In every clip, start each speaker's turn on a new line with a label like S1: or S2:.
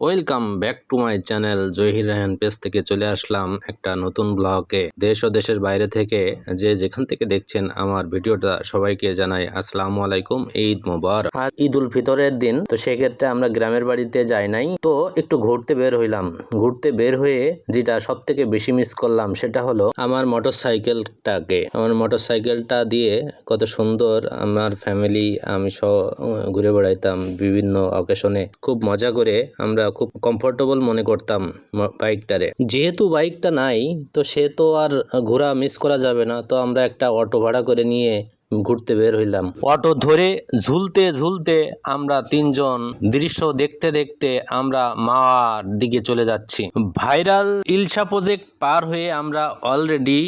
S1: Welcome back to my channel Zahir Raihan page থেকে চলে আসলাম একটা নতুন ব্লগে দেশ ও দেশের বাইরে থেকে যে যেখান থেকে দেখছেন আমার ভিডিওটা সবাইকে জানাই আসসালামু আলাইকুম ঈদ মোবারক আর ঈদ উল ফিতরের দিন তো সেক্ষেত্রে আমরা গ্রামের বাড়িতে যাই নাই। তো একটু ঘুরতে বের হইলাম। ঘুরতে বের হয়ে যেটা সব থেকে বেশি মিস করলাম সেটা হলো আমার মোটর সাইকেলটাকে আমার মোটর সাইকেলটা দিয়ে কত সুন্দর আমার ফ্যামিলি আমি সহ ঘুরে বেড়াইতাম বিভিন্ন অকেশনে খুব মজা করে আমরা খুব কমফোর্টেবল মনে করতাম বাইকটারে যেহেতু বাইকটা নাই, তো সে তো আর ঘোরা মিস করা যাবে না। তো আমরা একটা অটো ভাড়া করে নিয়ে ঘুরতে বের হইলাম। অটো ধরে ঝুলতে ঝুলতে আমরা তিনজন দৃশ্য দেখতে দেখতে আমরা মাওয়ার দিকে চলে যাচ্ছি। ভাইরাল ইলশা প্রজেক্ট পার হয়ে আমরা অলরেডি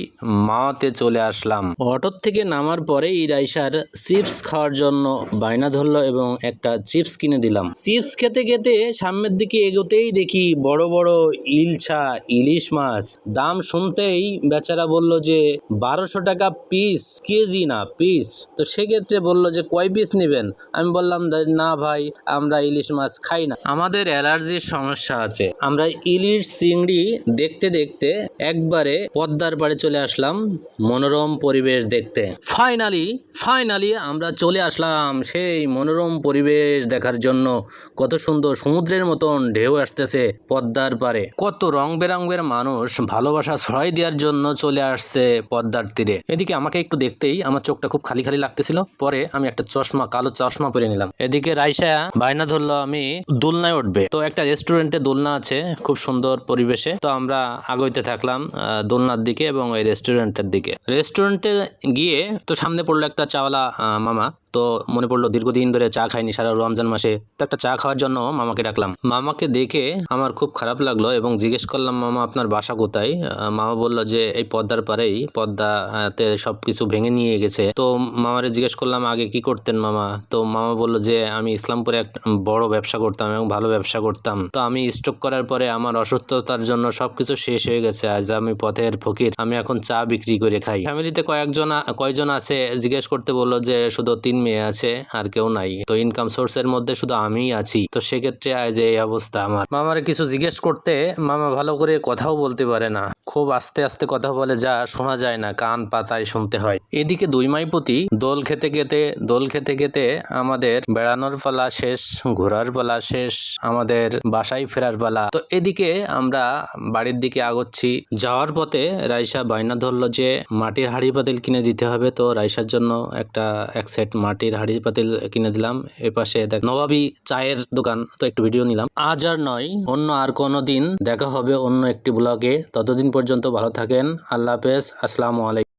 S1: মাওয়াতে চলে আসলাম। অটোর থেকে নামার পরে ইরাইসার চিপস খাওয়ার জন্য বায়না ধরলো এবং একটা চিপস কিনে দিলাম। চিপস খেতে খেতে সামনের দিকে এগোতেই দেখি বড় বড় ইলশা ইলিশ মাছ। দাম শুনতেই বেচারা বলল যে, বারোশো টাকা পিস কেজি না পিস তো সেক্ষেত্রে বলল যে, কয় পিস নেবেন? আমি বললাম না ভাই, আমরা ইলিশ মাছ খাই না। আমাদের অ্যালার্জির সমস্যা আছে। আমরা ইলিশ চিংড়ি দেখতে দেখতে একবারে পদ্মার পাড়ে চলে আসলাম, মনোরম পরিবেশ দেখতে। ফাইনালি ফাইনালি আমরা চলে আসলাম সেই মনোরম পরিবেশ দেখার জন্য। কত সুন্দর সমুদ্রের মতন ঢেউ আসতেছে পদ্মার পারে কত রং বেরঙের মানুষ ভালোবাসা ছড়াই দেওয়ার জন্য চলে আসছে পদ্মার তীরে। এদিকে আমাকে একটু দেখতেই আমার চোখটা খুব খালি খালি লাগতেছিল। পরে আমি একটা চশমা, কালো চশমা পরে নিলাম। এদিকে রাইসা বায়না ধরলো, আমি দোলনায় উঠবে। তো একটা রেস্টুরেন্টে দোলনা আছে, খুব সুন্দর পরিবেশে। তো আমরা আগাইতে থাকলাম দোলনার দিকে এবং ওই রেস্টুরেন্টের দিকে। রেস্টুরেন্টে গিয়ে তো সামনে পড়ল একটা চাওয়ালা মামা। তো মনে পড়ল দীর্ঘদিন ধরে চা খাইনি, সারা রমজান মাসে। তো একটা চা খাওয়ার জন্য মামাকে ডাকলাম। মামাকে দেখে আমার খুব খারাপ লাগল এবং জিজ্ঞেস করলাম, মামা, আপনার বাসা কোথায়? মামা বলল যে, এই পদ্মার পারেই পদ্মাতে সব কিছু ভেঙে নিয়ে গেছে। তো মামারে জিজ্ঞেস করলাম, আগে কি করতেন মামা? তো মামা বলল যে, আমি ইসলামপুরে একটা বড় ব্যবসা করতাম এবং ভালো ব্যবসা করতাম। তো আমি স্ট্রোক করার পরে আমার অসুস্থতার জন্য সবকিছু শেষ হয়ে গেছে। আজ আমি পথের ফকির, আমি এখন চা বিক্রি করে খাই। ফ্যামিলিতে কয়েকজন কয়জন আছে জিজ্ঞেস করতে বলল যে, শুধু তিন মেয়ে আছে আর কেউ নাই। তো ইনকাম সোর্সের মধ্যে শুধু আমিই আছি। তো সেক্ষেত্রে আজ এই অবস্থা আমার। মামার কিছু জিজ্ঞেস করতে মামা ভালো করে কথাও বলতে পারে না। খুব আস্তে আস্তে কথা বলে, যা শোনা যায় না, কান পাতায় শুনতে হয়। এদিকে দুই মাইপতি দোল খেতে খেতে, দোল খেতে খেতে আমাদের বেড়ানোর পালা শেষ, ঘোরার পালা শেষ, আমাদের বাসায় ফেরার পালা। তো এদিকে আমরা বাড়ির দিকে আগচ্ছি। যাওয়ার পথে রাইসা বায়না ধরলো যে, মাটির হাড়ি পাতিল কিনে দিতে হবে। তো রাইসার জন্য একটা এক সেট মাটির হাড়ি পাতিল কিনে দিলাম। এ পাশে দেখ, নবাবী চায়ের দোকান। তো একটু ভিডিও নিলাম। আজ আর নয়, অন্য আর কোনো দিন দেখা হবে অন্য একটি ব্লগে। ততদিন পর্যন্ত ভালো থাকেন। আল্লাহ হাফেজ। আসসালামু আলাইকুম।